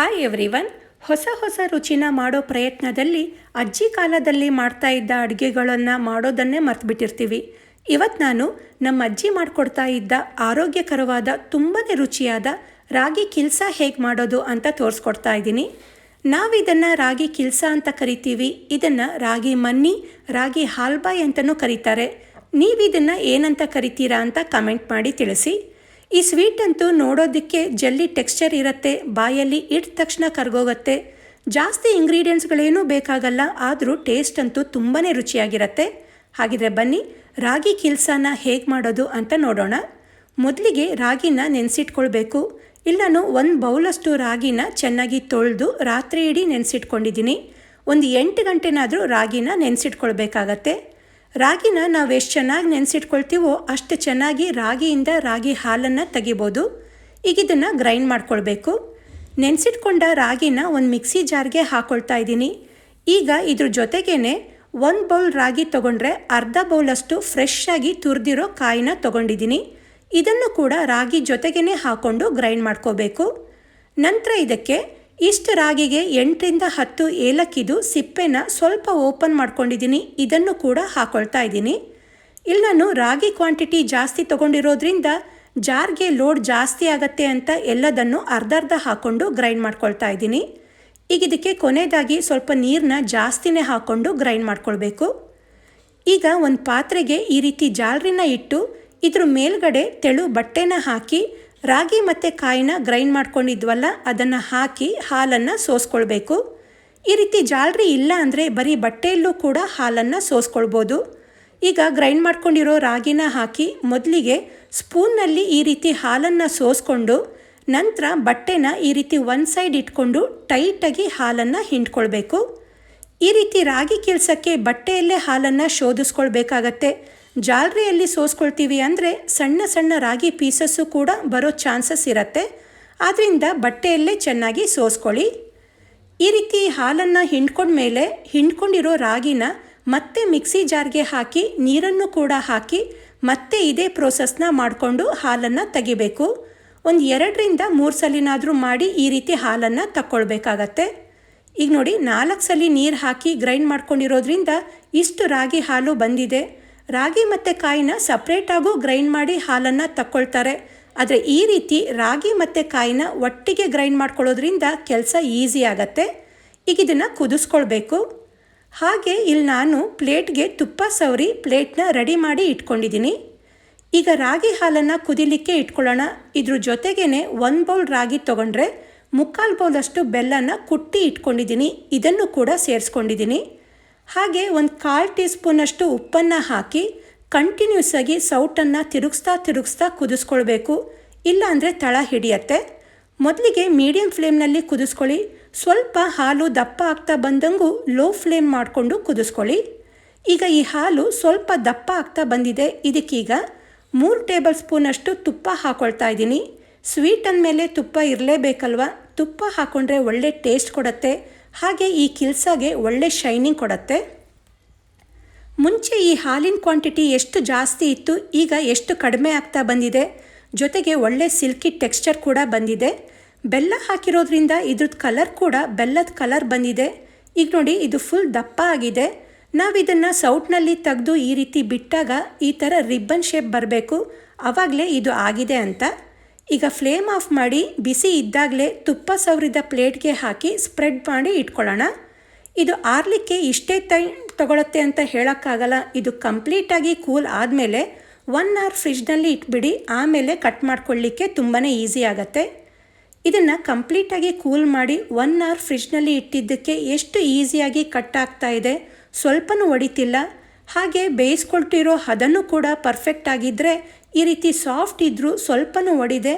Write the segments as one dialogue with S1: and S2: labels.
S1: Hi everyone ಹೊಸ ಹೊಸ ರುಚಿನ ಮಾಡೋ ಪ್ರಯತ್ನದಲ್ಲಿ ಅಜ್ಜಿ ಕಾಲದಲ್ಲಿ ಮಾಡ್ತಾ ಇದ್ದ ಅಡುಗೆಗಳನ್ನು ಮಾಡೋದನ್ನೇ ಮರ್ತುಬಿಟ್ಟಿರ್ತೀವಿ. ಇವತ್ತು ನಾನು ನಮ್ಮ ಅಜ್ಜಿ ಮಾಡಿಕೊಡ್ತಾ ಇದ್ದ ಆರೋಗ್ಯಕರವಾದ ತುಂಬಾ ರುಚಿಯಾದ ರಾಗಿ ಕಿಲ್ಸ ಹೇಗೆ ಮಾಡೋದು ಅಂತ ತೋರಿಸ್ಕೊಡ್ತಾ ಇದ್ದೀನಿ. ನಾವಿದನ್ನು ರಾಗಿ ಕಿಲ್ಸ ಅಂತ ಕರಿತೀವಿ. ಇದನ್ನು ರಾಗಿ ಮನ್ನಿ, ರಾಗಿ ಹಾಲ್ಬಾಯ್ ಅಂತಲೂ ಕರೀತಾರೆ. ನೀವಿದನ್ನು ಏನಂತ ಕರಿತೀರಾ ಅಂತ ಕಮೆಂಟ್ ಮಾಡಿ ತಿಳಿಸಿ. ಈ ಸ್ವೀಟ್ ಅಂತೂ ನೋಡೋದಕ್ಕೆ ಜಲ್ಲಿ ಟೆಕ್ಸ್ಚರ್ ಇರುತ್ತೆ, ಬಾಯಲ್ಲಿ ಇಟ್ಟ ತಕ್ಷಣ ಕರ್ಗೋಗುತ್ತೆ. ಜಾಸ್ತಿ ಇಂಗ್ರೀಡಿಯೆಂಟ್ಸ್ಗಳೇನೂ ಬೇಕಾಗಲ್ಲ, ಆದರೂ ಟೇಸ್ಟ್ ಅಂತೂ ತುಂಬಾ ರುಚಿಯಾಗಿರುತ್ತೆ. ಹಾಗಿದ್ರೆ ಬನ್ನಿ, ರಾಗಿ ಕಿಲ್ಸಾನ ಹೇಗೆ ಮಾಡೋದು ಅಂತ ನೋಡೋಣ. ಮೊದಲಿಗೆ ರಾಗಿನ ನೆನೆಸಿಟ್ಕೊಳ್ಬೇಕು. ಇಲ್ಲಿ ಒಂದು ಬೌಲಷ್ಟು ರಾಗಿನ ಚೆನ್ನಾಗಿ ತೊಳೆದು ರಾತ್ರಿ ಇಡೀ ನೆನೆಸಿಟ್ಕೊಂಡಿದ್ದೀನಿ. ಒಂದು ಎಂಟು ಗಂಟೆನಾದರೂ ರಾಗಿನ ನೆನೆಸಿಟ್ಕೊಳ್ಬೇಕಾಗತ್ತೆ. ರಾಗಿನ ನಾವು ಎಷ್ಟು ಚೆನ್ನಾಗಿ ನೆನೆಸಿಟ್ಕೊಳ್ತೀವೋ ಅಷ್ಟು ಚೆನ್ನಾಗಿ ರಾಗಿಯಿಂದ ರಾಗಿ ಹಾಲನ್ನು ತೆಗಿಬೋದು. ಈಗ ಇದನ್ನು ಗ್ರೈಂಡ್ ಮಾಡ್ಕೊಳ್ಬೇಕು. ನೆನೆಸಿಟ್ಕೊಂಡ ರಾಗಿನ ಒಂದು ಮಿಕ್ಸಿ ಜಾರ್ಗೆ ಹಾಕ್ಕೊಳ್ತಾ ಇದ್ದೀನಿ. ಈಗ ಇದ್ರ ಜೊತೆಗೇ ಒಂದು ಬೌಲ್ ರಾಗಿ ತೊಗೊಂಡ್ರೆ ಅರ್ಧ ಬೌಲಷ್ಟು ಫ್ರೆಶ್ ಆಗಿ ತುರಿದಿರೋ ಕಾಯಿನ ತೊಗೊಂಡಿದ್ದೀನಿ. ಇದನ್ನು ಕೂಡ ರಾಗಿ ಜೊತೆಗೇ ಹಾಕ್ಕೊಂಡು ಗ್ರೈಂಡ್ ಮಾಡ್ಕೋಬೇಕು. ನಂತರ ಇದಕ್ಕೆ ಇಷ್ಟು ರಾಗಿಗೆ ಎಂಟರಿಂದ ಹತ್ತು ಏಲಕ್ಕಿದು ಸಿಪ್ಪೆನ ಸ್ವಲ್ಪ ಓಪನ್ ಮಾಡ್ಕೊಂಡಿದ್ದೀನಿ. ಇದನ್ನು ಕೂಡ ಹಾಕೊಳ್ತಾ ಇದ್ದೀನಿ. ಇಲ್ಲಿ ನಾನು ರಾಗಿ ಕ್ವಾಂಟಿಟಿ ಜಾಸ್ತಿ ತೊಗೊಂಡಿರೋದ್ರಿಂದ ಜಾರ್ಗೆ ಲೋಡ್ ಜಾಸ್ತಿ ಆಗತ್ತೆ ಅಂತ ಎಲ್ಲದನ್ನು ಅರ್ಧ ಅರ್ಧ ಹಾಕ್ಕೊಂಡು ಗ್ರೈಂಡ್ ಮಾಡ್ಕೊಳ್ತಾ ಇದ್ದೀನಿ. ಈಗ ಇದಕ್ಕೆ ಕೊನೆಯದಾಗಿ ಸ್ವಲ್ಪ ನೀರನ್ನ ಜಾಸ್ತಿನೇ ಹಾಕ್ಕೊಂಡು ಗ್ರೈಂಡ್ ಮಾಡ್ಕೊಳ್ಬೇಕು. ಈಗ ಒಂದು ಪಾತ್ರೆಗೆ ಈ ರೀತಿ ಜಾಲರಿನ ಇಟ್ಟು ಇದ್ರ ಮೇಲ್ಗಡೆ ತೆಳು ಬಟ್ಟೆನ ಹಾಕಿ ರಾಗಿ ಮತ್ತು ಕಾಯಿನ ಗ್ರೈಂಡ್ ಮಾಡ್ಕೊಂಡಿದ್ವಲ್ಲ, ಅದನ್ನು ಹಾಕಿ ಹಾಲನ್ನು ಸೋಸ್ಕೊಳ್ಬೇಕು. ಈ ರೀತಿ ಜಾಲರಿ ಇಲ್ಲ ಅಂದರೆ ಬರೀ ಬಟ್ಟೆಯಲ್ಲೂ ಕೂಡ ಹಾಲನ್ನು ಸೋಸ್ಕೊಳ್ಬೋದು. ಈಗ ಗ್ರೈಂಡ್ ಮಾಡ್ಕೊಂಡಿರೋ ರಾಗಿನ ಹಾಕಿ ಮೊದಲಿಗೆ ಸ್ಪೂನ್ನಲ್ಲಿ ಈ ರೀತಿ ಹಾಲನ್ನು ಸೋಸ್ಕೊಂಡು, ನಂತರ ಬಟ್ಟೆನ ಈ ರೀತಿ ಒಂದು ಸೈಡ್ ಇಟ್ಕೊಂಡು ಟೈಟಾಗಿ ಹಾಲನ್ನು ಹಿಂಡ್ಕೊಳ್ಬೇಕು. ಈ ರೀತಿ ರಾಗಿ ಕೆಲಸಕ್ಕೆ ಬಟ್ಟೆಯಲ್ಲೇ ಹಾಲನ್ನು ಶೋಧಿಸ್ಕೊಳ್ಬೇಕಾಗತ್ತೆ. ಜಾಲರಿಯಲ್ಲಿ ಸೋಸ್ಕೊಳ್ತೀವಿ ಅಂದರೆ ಸಣ್ಣ ಸಣ್ಣ ರಾಗಿ ಪೀಸಸ್ಸು ಕೂಡ ಬರೋ ಚಾನ್ಸಸ್ ಇರುತ್ತೆ. ಆದ್ದರಿಂದ ಬಟ್ಟೆಯಲ್ಲೇ ಚೆನ್ನಾಗಿ ಸೋಸ್ಕೊಳ್ಳಿ. ಈ ರೀತಿ ಹಾಲನ್ನು ಹಿಂಡ್ಕೊಂಡ್ಮೇಲೆ ಹಿಂಡ್ಕೊಂಡಿರೋ ರಾಗಿನ ಮತ್ತೆ ಮಿಕ್ಸಿ ಜಾರ್ಗೆ ಹಾಕಿ, ನೀರನ್ನು ಕೂಡ ಹಾಕಿ ಮತ್ತೆ ಇದೇ ಪ್ರೋಸೆಸ್ನ ಮಾಡಿಕೊಂಡು ಹಾಲನ್ನು ತೆಗಿಬೇಕು. ಒಂದು ಎರಡರಿಂದ ಮೂರು ಸಲಿನಾದರೂ ಮಾಡಿ ಈ ರೀತಿ ಹಾಲನ್ನು ತಕ್ಕೊಳ್ಬೇಕಾಗತ್ತೆ. ಈಗ ನೋಡಿ, ನಾಲ್ಕು ಸಲ ನೀರು ಹಾಕಿ ಗ್ರೈಂಡ್ ಮಾಡ್ಕೊಂಡಿರೋದ್ರಿಂದ ಇಷ್ಟು ರಾಗಿ ಹಾಲು ಬಂದಿದೆ. ರಾಗಿ ಮತ್ತು ಕಾಯಿನ ಸಪ್ರೇಟಾಗೂ ಗ್ರೈಂಡ್ ಮಾಡಿ ಹಾಲನ್ನು ತಕ್ಕೊಳ್ತಾರೆ. ಆದರೆ ಈ ರೀತಿ ರಾಗಿ ಮತ್ತು ಕಾಯಿನ ಒಟ್ಟಿಗೆ ಗ್ರೈಂಡ್ ಮಾಡ್ಕೊಳ್ಳೋದ್ರಿಂದ ಕೆಲಸ ಈಸಿ ಆಗತ್ತೆ. ಈಗ ಇದನ್ನು ಕುದಿಸ್ಕೊಳ್ಬೇಕು. ಹಾಗೆ ಇಲ್ಲಿ ನಾನು ಪ್ಲೇಟ್ಗೆ ತುಪ್ಪ ಸವರಿ ಪ್ಲೇಟ್ನ ರೆಡಿ ಮಾಡಿ ಇಟ್ಕೊಂಡಿದ್ದೀನಿ. ಈಗ ರಾಗಿ ಹಾಲನ್ನು ಕುದಿಲಿಕ್ಕೆ ಇಟ್ಕೊಳ್ಳೋಣ. ಇದ್ರ ಜೊತೆಗೇ ಒಂದು ಬೌಲ್ ರಾಗಿ ತೊಗೊಂಡ್ರೆ ಮುಕ್ಕಾಲು ಬೌಲಷ್ಟು ಬೆಲ್ಲನ ಕುಟ್ಟಿ ಇಟ್ಕೊಂಡಿದ್ದೀನಿ. ಇದನ್ನು ಕೂಡ ಸೇರಿಸ್ಕೊಂಡಿದ್ದೀನಿ. ಹಾಗೆ ಒಂದು ಕಾಲು ಟೀ ಸ್ಪೂನಷ್ಟು ಉಪ್ಪನ್ನು ಹಾಕಿ ಕಂಟಿನ್ಯೂಸ್ ಆಗಿ ಸೌಟನ್ನು ತಿರುಗಿಸ್ತಾ ತಿರುಗಿಸ್ತಾ ಕುದಿಸ್ಕೊಳ್ಬೇಕು. ಇಲ್ಲ ಅಂದರೆ ತಳ ಹಿಡಿಯತ್ತೆ. ಮೊದಲಿಗೆ ಮೀಡಿಯಂ ಫ್ಲೇಮ್ನಲ್ಲಿ ಕುದಿಸ್ಕೊಳ್ಳಿ. ಸ್ವಲ್ಪ ಹಾಲು ದಪ್ಪ ಆಗ್ತಾ ಬಂದಂಗೂ ಲೋ ಫ್ಲೇಮ್ ಮಾಡಿಕೊಂಡು ಕುದಿಸ್ಕೊಳ್ಳಿ. ಈಗ ಈ ಹಾಲು ಸ್ವಲ್ಪ ದಪ್ಪ ಆಗ್ತಾ ಬಂದಿದೆ. ಇದಕ್ಕೀಗ ಮೂರು ಟೇಬಲ್ ಸ್ಪೂನಷ್ಟು ತುಪ್ಪ ಹಾಕೊಳ್ತಾ ಇದ್ದೀನಿ. ಸ್ವೀಟ್ ಅಂದಮೇಲೆ ತುಪ್ಪ ಇರಲೇಬೇಕಲ್ವ? ತುಪ್ಪ ಹಾಕ್ಕೊಂಡ್ರೆ ಒಳ್ಳೆ ಟೇಸ್ಟ್ ಕೊಡುತ್ತೆ. ಹಾಗೆ ಈ ಕಿಲ್ಸಾಗೆ ಒಳ್ಳೆ ಶೈನಿಂಗ್ ಕೊಡುತ್ತೆ. ಮುಂಚೆ ಈ ಹಾಲಿನ ಕ್ವಾಂಟಿಟಿ ಎಷ್ಟು ಜಾಸ್ತಿ ಇತ್ತು, ಈಗ ಎಷ್ಟು ಕಡಿಮೆ ಆಗ್ತಾ ಬಂದಿದೆ, ಜೊತೆಗೆ ಒಳ್ಳೆ ಸಿಲ್ಕಿ ಟೆಕ್ಸ್ಚರ್ ಕೂಡ ಬಂದಿದೆ. ಬೆಲ್ಲ ಹಾಕಿರೋದ್ರಿಂದ ಇದ್ರದ್ದು ಕಲರ್ ಕೂಡ ಬೆಲ್ಲದ ಕಲರ್ ಬಂದಿದೆ. ಈಗ ನೋಡಿ, ಇದು ಫುಲ್ ದಪ್ಪ ಆಗಿದೆ. ನಾವು ಇದನ್ನು ಸೌಟ್ನಲ್ಲಿ ತೆಗೆದು ಈ ರೀತಿ ಬಿಟ್ಟಾಗ ಈ ಥರ ರಿಬ್ಬನ್ ಶೇಪ್ ಬರಬೇಕು. ಆವಾಗಲೇ ಇದು ಆಗಿದೆ ಅಂತ. ಈಗ ಫ್ಲೇಮ್ ಆಫ್ ಮಾಡಿ ಬಿಸಿ ಇದ್ದಾಗಲೇ ತುಪ್ಪ ಸವರಿದ ಪ್ಲೇಟ್ಗೆ ಹಾಕಿ ಸ್ಪ್ರೆಡ್ ಮಾಡಿ ಇಟ್ಕೊಳ್ಳೋಣ. ಇದು ಆರಲಿಕ್ಕೆ ಇಷ್ಟೇ ಟೈಮ್ ತಗೊಳುತ್ತೆ ಅಂತ ಹೇಳೋಕ್ಕಾಗಲ್ಲ. ಇದು ಕಂಪ್ಲೀಟಾಗಿ ಕೂಲ್ ಆದಮೇಲೆ ಒನ್ ಅವರ್ ಫ್ರಿಜ್ನಲ್ಲಿ ಇಟ್ಬಿಡಿ, ಆಮೇಲೆ ಕಟ್ ಮಾಡ್ಕೊಳ್ಳಿಕ್ಕೆ ತುಂಬಾ ಈಸಿ ಆಗುತ್ತೆ. ಇದನ್ನು ಕಂಪ್ಲೀಟಾಗಿ ಕೂಲ್ ಮಾಡಿ ಒನ್ ಅವರ್ ಫ್ರಿಜ್ನಲ್ಲಿ ಇಟ್ಟಿದ್ದಕ್ಕೆ ಎಷ್ಟು ಈಸಿಯಾಗಿ ಕಟ್ ಆಗ್ತಾ ಇದೆ, ಸ್ವಲ್ಪನೂ ಒಡಿತಿಲ್ಲ ಹಾಗೆ ಬೇಯಿಸ್ಕೊಳ್ತಿರೋ ಹದನೂ ಕೂಡ ಪರ್ಫೆಕ್ಟ್ ಆಗಿದ್ದರೆ ಈ ರೀತಿ ಸಾಫ್ಟ್ ಇದ್ದರೂ ಸ್ವಲ್ಪನೂ ಒಡಿದೆ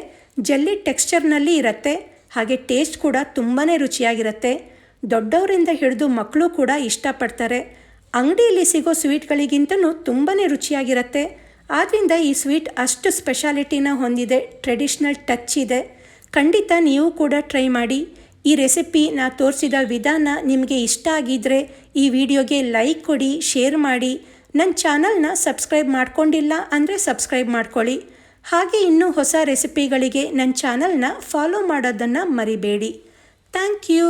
S1: ಜಲ್ಲಿ ಟೆಕ್ಸ್ಚರ್ನಲ್ಲಿ ಇರುತ್ತೆ, ಹಾಗೆ ಟೇಸ್ಟ್ ಕೂಡ ತುಂಬಾ ರುಚಿಯಾಗಿರುತ್ತೆ. ದೊಡ್ಡವರಿಂದ ಹಿಡಿದು ಮಕ್ಕಳು ಕೂಡ ಇಷ್ಟಪಡ್ತಾರೆ. ಅಂಗಡಿಯಲ್ಲಿ ಸಿಗೋ ಸ್ವೀಟ್ಗಳಿಗಿಂತನೂ ತುಂಬಾ ರುಚಿಯಾಗಿರುತ್ತೆ. ಆದ್ದರಿಂದ ಈ ಸ್ವೀಟ್ ಅಷ್ಟು ಸ್ಪೆಷಾಲಿಟಿನ ಹೊಂದಿದೆ ಟ್ರೆಡಿಷ್ನಲ್ ಟಚ್ ಇದೆ. ಖಂಡಿತ ನೀವು ಕೂಡ ಟ್ರೈ ಮಾಡಿ. ಈ ರೆಸಿಪಿ ನಾ ತೋರಿಸಿದ ವಿಧಾನ ನಿಮಗೆ ಇಷ್ಟ ಆಗಿದ್ದರೆ ಈ ವಿಡಿಯೋಗೆ ಲೈಕ್ ಕೊಡಿ, ಶೇರ್ ಮಾಡಿ. ನನ್ನ ಚಾನಲ್ನ ಸಬ್ಸ್ಕ್ರೈಬ್ ಮಾಡ್ಕೊಂಡಿಲ್ಲ ಅಂದರೆ ಸಬ್ಸ್ಕ್ರೈಬ್ ಮಾಡ್ಕೊಳ್ಳಿ. ಹಾಗೆ ಇನ್ನೂ ಹೊಸ ರೆಸಿಪಿಗಳಿಗೆ ನನ್ನ ಚಾನಲ್ನ ಫಾಲೋ ಮಾಡೋದನ್ನು ಮರಿಬೇಡಿ. Thank you.